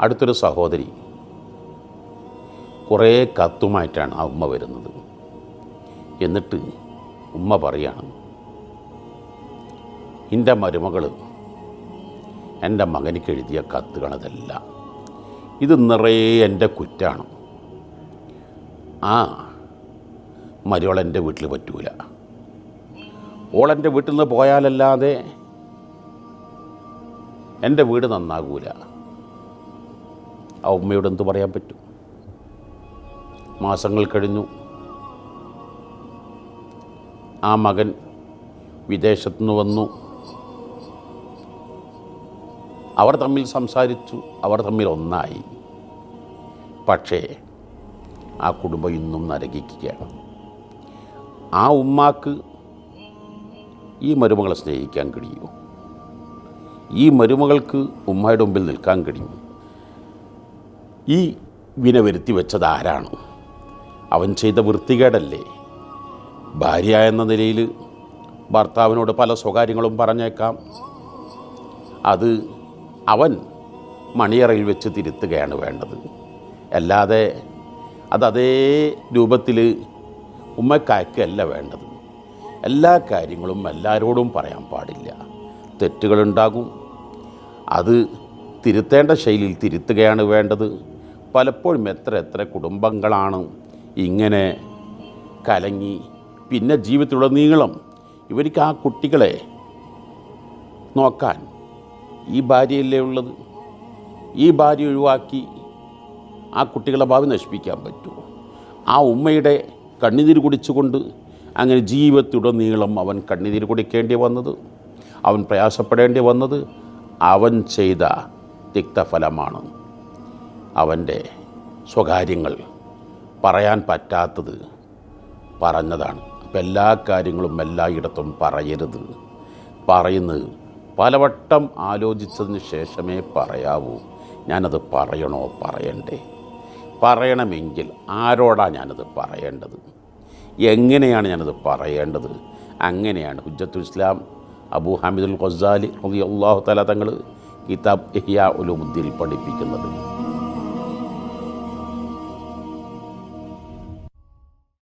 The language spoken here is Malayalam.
അടുത്തൊരു സഹോദരി. കുറേ കത്തുമായിട്ടാണ് ആ ഉമ്മ വരുന്നത്. എന്നിട്ട് ഉമ്മ പറയാണ് എന്റെ മരുമകൾ എന്റെ മകനിക്ക് എഴുതിയ കത്തുകളതല്ല. ഇത് നിറയെ എന്റെ കുറ്റാണ്. ആ മരുവളെന്റെ വീട്ടിൽ പറ്റൂല. ഓളെന്റെ വീട്ടിൽ നിന്ന് പോയാലല്ലാതെ എന്റെ വീട് നന്നാകൂല. ആ ഉമ്മയോട് എന്ത് പറയാൻ പറ്റും? മാസങ്ങൾ കഴിഞ്ഞു. ആ മകൻ വിദേശത്തു നിന്ന് വന്നു. അവർ തമ്മിൽ സംസാരിച്ചു. അവർ തമ്മിൽ ഒന്നായി. പക്ഷേ ആ കുടുംബം ഇന്നും നരകിക്കുകയാണ്. ആ ഉമ്മാക്ക് ഈ മരുമകളെ സ്നേഹിക്കാൻ കഴിയുമോ? ഈ മരുമകൾക്ക് ഉമ്മയുടെ മുമ്പിൽ നിൽക്കാൻ കഴിയും ഈ വിന വരുത്തി വെച്ചത് ആരാണ്? അവൻ ചെയ്ത വൃത്തികേടല്ലേ? ഭാര്യ എന്ന നിലയിൽ ഭർത്താവിനോട് പല സ്വകാര്യങ്ങളും പറഞ്ഞേക്കാം. അത് അവൻ മണിയറയിൽ വെച്ച് തിരുത്തുകയാണ് വേണ്ടത്. അല്ലാതെ അത് അതേ രൂപത്തിൽ ഉമ്മക്കായ്ക്കല്ല വേണ്ടത്. എല്ലാ കാര്യങ്ങളും എല്ലാവരോടും പറയാൻ പാടില്ല. തെറ്റുകളുണ്ടാകും അത് തിരുത്തേണ്ട ശൈലിയിൽ തിരുത്തുകയാണ് വേണ്ടത്. പലപ്പോഴും എത്ര എത്ര കുടുംബങ്ങളാണ് ഇങ്ങനെ കലങ്ങി പിന്നെ ജീവിതത്തിലുടനീളം ഇവർക്ക് ആ കുട്ടികളെ നോക്കാൻ ഈ ഭാര്യയല്ലേ ഉള്ളത്? ഈ ഭാര്യ ഒഴിവാക്കി ആ കുട്ടികളെ ഭാവി നശിപ്പിക്കാൻ പറ്റുമോ? ആ ഉമ്മയുടെ കണ്ണുനീര് കുടിച്ചുകൊണ്ട് അങ്ങനെ ജീവിതത്തിലുടനീളം അവൻ കണ്ണുനീര് കുടിക്കേണ്ടി വന്നത് അവൻ പ്രയാസപ്പെടേണ്ടി വന്നത് അവൻ ചെയ്ത തിക്തഫലമാണ്. അവന്റെ സ്വകാര്യങ്ങൾ പറയാൻ പറ്റാത്തത് പറഞ്ഞതാണ്. അപ്പം എല്ലാ കാര്യങ്ങളും എല്ലായിടത്തും പറയരുത്. പറയുന്നത് പലവട്ടം ആലോചിച്ചതിന് ശേഷമേ പറയാവൂ. ഞാനത് പറയണോ? പറയണ്ടേ. പറയണമെങ്കിൽ ആരോടാണ് ഞാനത് പറയേണ്ടത്? എങ്ങനെയാണ് ഞാനത് പറയേണ്ടത്? അങ്ങനെയാണ്. ഹുജ്ജത്തുൽ ഇസ്ലാം അബൂ ഹാമിദുൽ ഖസാലി അള്ളാഹു തല തങ്ങൾ കിതാബ് ഇഹ്യാ ഉലൂമുദ്ദീൻ പഠിപ്പിക്കുന്നത്.